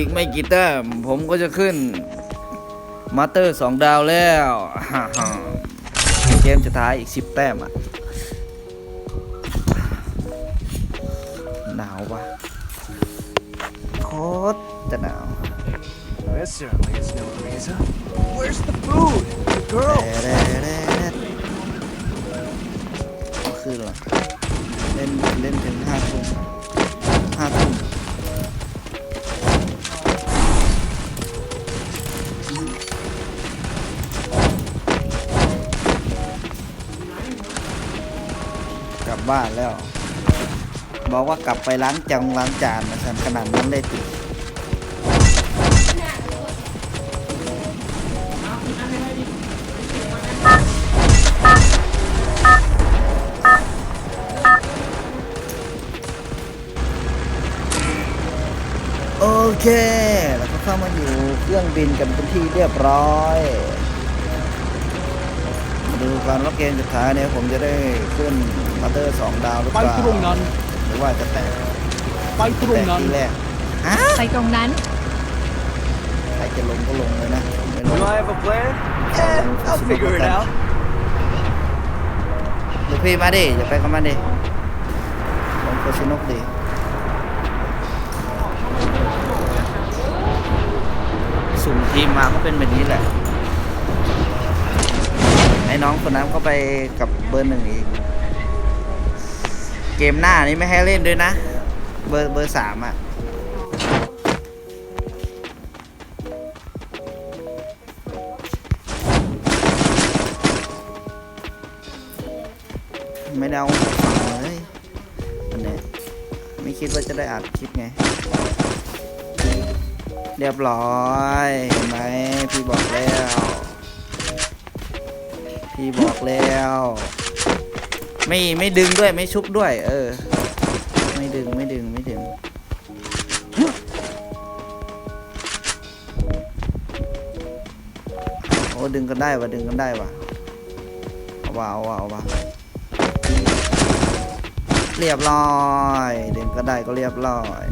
อีกไม่กี่แต้มผมก็จะขึ้นมาสเตอร์สองดาวแล้วฮ่าฮ่าเกมสุดท้ายอีกสิบแต้มอะหนาวปะโคตรจะหนาว This certainly is no breeze. huh? Where's the food? The girl? แด่แด่ บ้านแล้ว บอกว่ากลับไปล้างจานล้างจานนะฉันขนาดนั้นเลยติโอเค แล้วก็เข้ามาอยู่เครื่องบินกันเป็นที่เรียบร้อยดูการรับเกมสุดท้ายเนี่ยผมจะได้ขึ้น มาเตอร์สองดาวหรือเปไปล่าตรงนั้น หรือว่าจะแตกไปตรแตงกนั้น ที่แรกฮะไปตรงนั้น ใครจะลงก็ลงเลยนะไม่ลง Do I have a plan? Eh, I'll figure it out. ลูกพี่มาดิอย่าไปกับมันดิลงโคชินกดิสุ่มทีมมาก็เป็นแบบนี้แหละไอ้น้องคนนั้นก็ไปกับเบอร์หนึ่งอีก เกมหน้านี้ไม่ให้เล่นด้วยนะ เบอร์เบอร์สามอะไม่ได้เอาฟังเลยอันนี้ไม่คิดว่าจะได้อัดคลิปไง เรียบร้อยเห็นไหมพี่บอกแล้ว พี่บอกแล้ว ไม่ไม่ดึงด้วยไม่ชุบด้วย เออ ไม่ดึงไม่ดึงไม่ดึงโอ้ดึงกันได้วะดึงกันได้วะเอาวะเอาวะเอาวะเรียบร้อย ดึงก็ได้ก็เรียบร้อย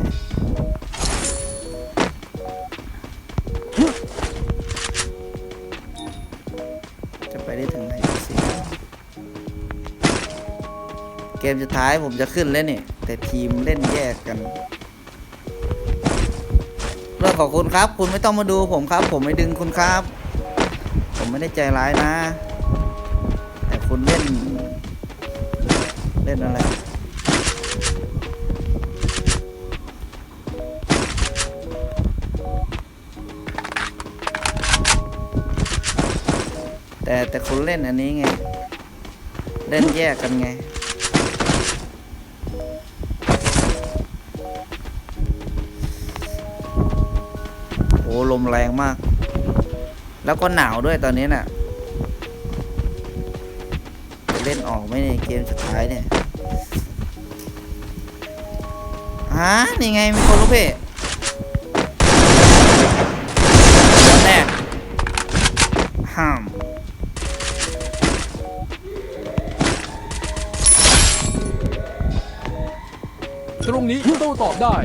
มสุดท้ายผมจะขึ้นแล้วนี่แต่ทีมเล่นแยกกันเรื่องของคุณครับ คุณไม่ต้องมาดูผมครับ ผมไม่ดึงคุณครับ ผมไม่ได้ใจร้ายนะ แต่คุณเล่น เล่นอะไรแต่แต่คุณเล่นอันนี้ไง เล่นแยกกันไง ลมแรงมาก แล้วก็หนาวด้วยตอนนี้น่ะจะเล่นออกไหมในเกมสุดท้ายเนี่ยฮะนี่ไงมีคนรู้เพ่แรกห้ามตรงนี้โต้ตอบได้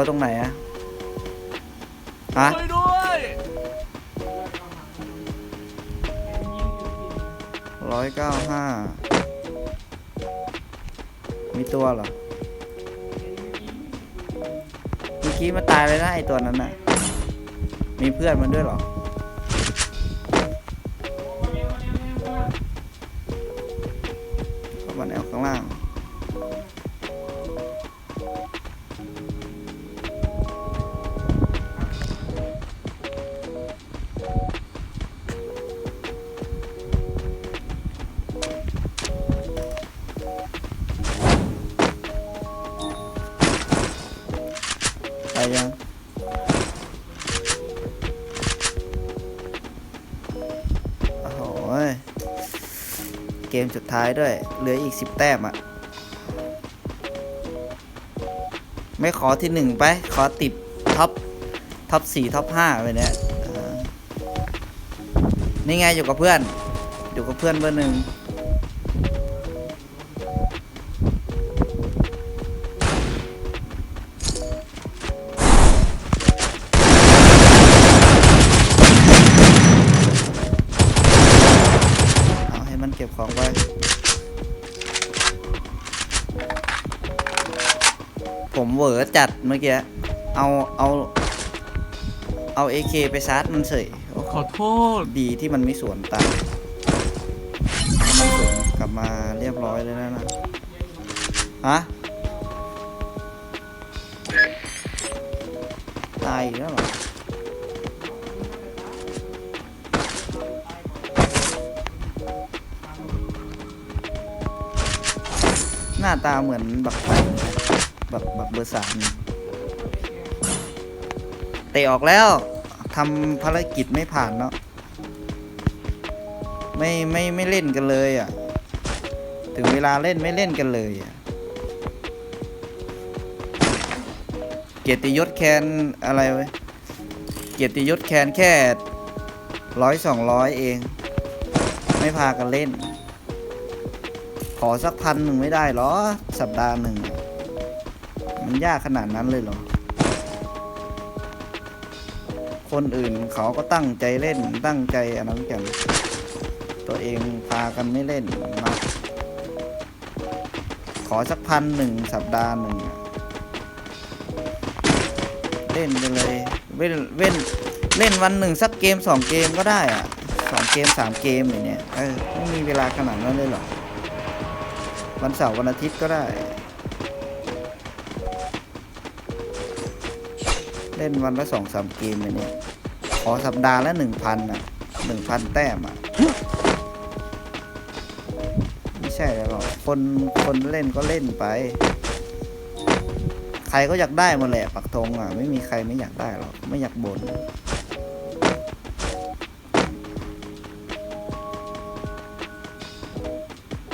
ตัวตรงไหนอะฮะไปด้วยร้อยเก้าห้ามีตัวเหรอ เมื่อกี้มาตายเลยนะไอตัวนั้นน่ะ มีเพื่อนมันด้วยเหรอ ท้ายด้วย เหลืออีก 10 แต้มอะไม่ขอที่หนึ่งไป ขอติดท็อปท็อปสี่ท็อปห้าไปเนี่ยนี่ไงอยู่กับเพื่อน อยู่กับเพื่อนเบอร์หนึ่ง ผมเหวอจัดเมื่อกี้ เอา เอา เอาเอเคไปชาร์จมันเฉยโอ้โหขอโทษ ดีที่มันไม่สวนตามถ้ามันสวนกลับมาเรียบร้อยเลยนะนะฮะ ตายอีกแล้วเหรอหน้าตาเหมือนบักไก่นะบักบักเบอร์สามเตะออกแล้วทำภารกิจไม่ผ่านเนาะไม่ไม่ไม่เล่นกันเลยอะ ถึงเวลาเล่นไม่เล่นกันเลยอะเกียรติยศแคนอะไรไว้เกียรติยศแคนแค่ร้อยสองร้อยเอง ไม่พากันเล่น ขอสักพันหนึ่งไม่ได้เหรอ สัปดาห์หนึ่ง มันยากขนาดนั้นเลยเหรอ คนอื่นเขาก็ตั้งใจเล่นตั้งใจอันนั้นกัน ตัวเองพากันไม่เล่นมาขอสักพันหนึ่งสัปดาห์หนึ่งเล่นไปเลย เว้นเว้นเล่นวันหนึ่งสักเกมสองเกมก็ได้อะสองเกมสามเกมอย่างเนี้ยเออไม่มีเวลาขนาดนั้นเลยหรอวันเสาร์วันอาทิตย์ก็ได้ เล่นวันละสองสามเกมอย่างเนี้ยขอสัปดาห์ละหนึ่งพันอะหนึ่งพันแต้มอะ ไม่ใช่หรอกคนคนเล่นก็เล่นไป ใครก็อยากได้หมดแหละปักธงอะ ไม่มีใครไม่อยากได้หรอกไม่อยากบน่น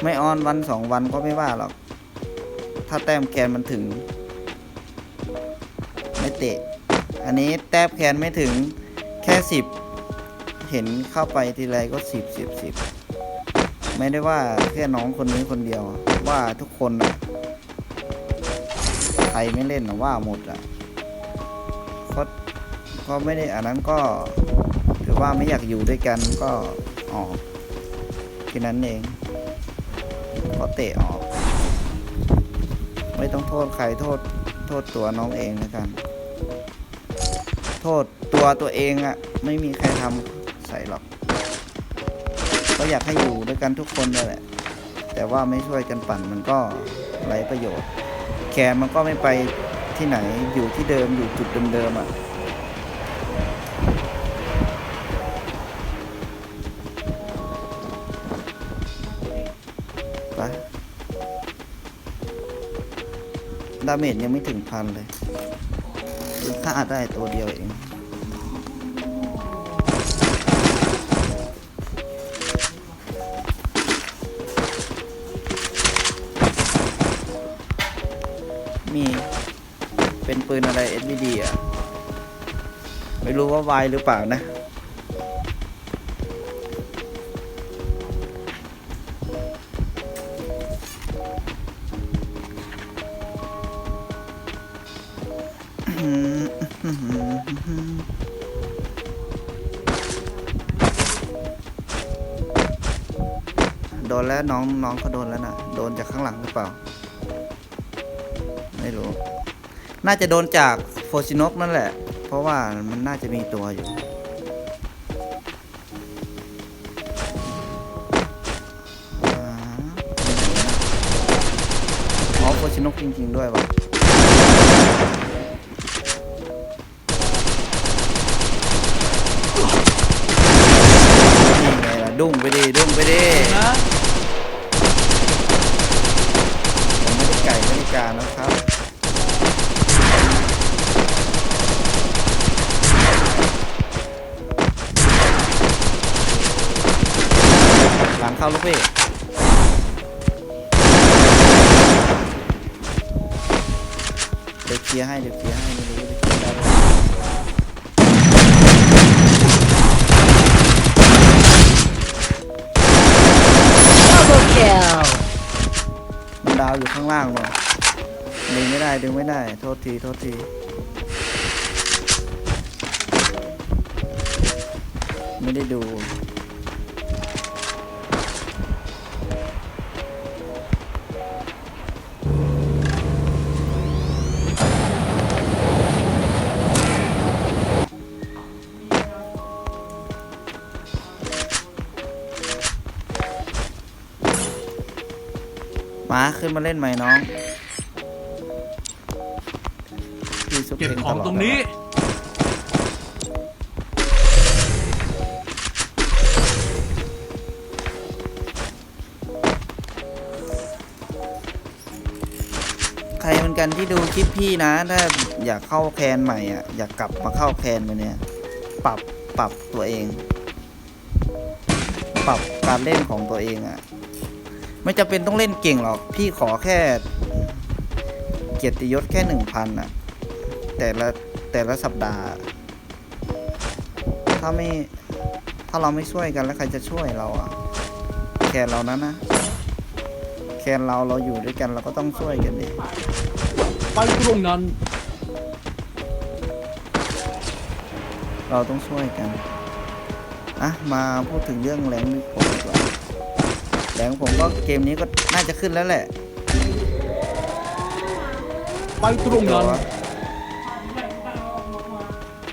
ไม่ออนวันสองวันก็ไม่ว่าหรอก ถ้าแต้มแกนมันถึง ไม่เตะ อันนี้แต้มแคนไม่ถึงแค่สิบเห็นเข้าไปทีไรก็สิบสิบสิบไม่ได้ว่าแค่น้องคนนี้คนเดียว ว่าทุกคนอะใครไม่เล่นนะว่าหมดอะก็ก็ไม่ได้อันนั้นก็ถือว่าไม่อยากอยู่ด้วยกันก็ออกแค่นั้นเองก็เตะออก ไม่ต้องโทษใครโทษโทษตัวน้องเองแล้วกัน โทษตัวตัวเองอะไม่มีใครทำใส่หรอก ก็อยากให้อยู่ด้วยกันทุกคนเลยแหละ แต่ว่าไม่ช่วยกันปั่นมันก็ไร้ประโยชน์ แคร์มันก็ไม่ไปที่ไหนอยู่ที่เดิมอยู่จุดเดิมๆอะไปดาเมจยังไม่ถึงพันเลย คือฆ่าได้ตัวเดียวเองมีเป็นปืนอะไร SVD อะ ไม่รู้ว่าวายหรือเปล่านะ โดนแล้วน้องน้องเขาโดนแล้วนะโดนจากข้างหลังหรือเปล่า ไม่รู้ น่าจะโดนจากโฟชินกนั่นแหละ เพราะว่ามันน่าจะมีตัวอยู่อ๋อโฟชินกจริง ๆ ด้วยวะนี่ไงล่ะ ดุ้งไปดิดุ้งไปดินะผมไม่ได้ไก่ไม่ได้การนะครับหลังเข้าลูกพี่เดี๋ยวเคลียร์ให้เดี๋ยวเคลียร์ให้ไม่รู้ อยู่ข้างล่างเนาะดึงไม่ได้ดึงไม่ได้ โทษที โทษที ไม่ได้ดู มาขึ้นมาเล่นไหมน้องพี่ซุปเก็บพลของลดตรงนี้ ใครเหมือนกันที่ดูคลิปพี่นะ ถ้าอยากเข้าแคนใหม่อะ อยากกลับมาเข้าแคนไปเนี่ย ปรับปรับตัวเอง ปรับการเล่นของตัวเองอะ ไม่จำเป็นต้องเล่นเก่งหรอก พี่ขอแค่ เกียรติยศแค่หนึ่งพันอะแต่ละแต่ละสัปดาห์ ถ้าไม่ ถ้าเราไม่ช่วยกันแล้วใครจะช่วยเราอะแคนเรานะนะ แคนเราเราอยู่ด้วยกันเราก็ต้องช่วยกันดิไปตรงนั้น เราต้องช่วยกัน อะ มาพูดถึงเรื่องแรงผมดีกว่า แรงผมก็เกมนี้ก็น่าจะขึ้นแล้วแหละไปตรงนั้นว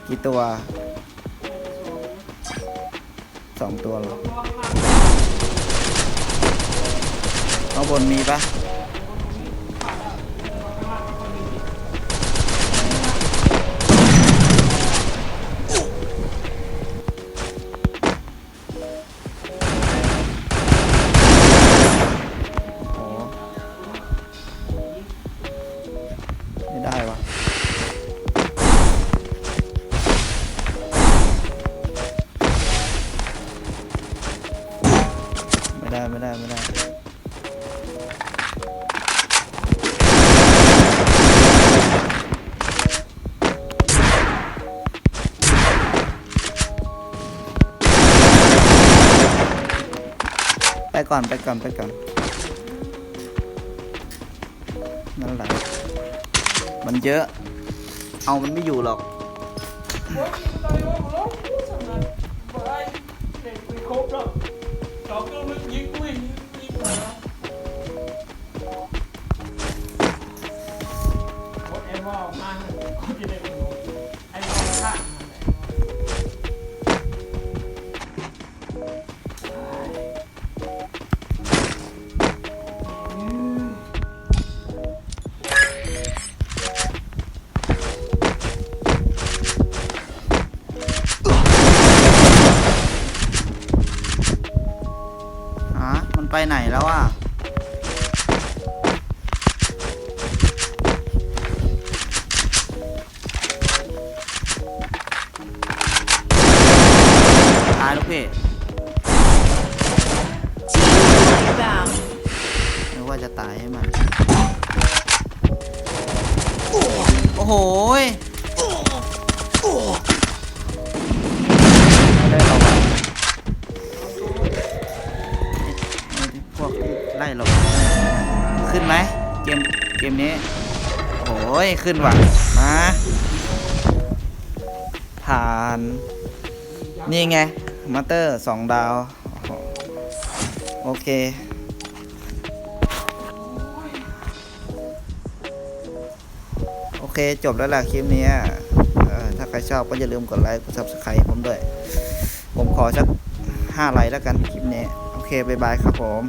กี่ตัวสองตัวเหรอข้างบนมีปะ ไปก่อนไปก่อนไปก่อนนั่นแหละมันเยอะ เอามันไม่อยู่หรอกฮ ไปไหนแล้วอะตายลูกพี่นึกว่าจะตายให้มัน โอ้โห กมนี้ โอ้ย ขึ้นว่ะ มา ผ่าน นี่ไง มาสเตอร์สองดาว โอเค โอเค จบแล้วล่ะคลิปนี้ถ้าใครชอบก็อย่าลืมกดไลค์ กด subscribe ผมด้วย ผมขอสักห้าไลค์แล้วกันคลิปนี้ โอเค บ๊ายบายครับผม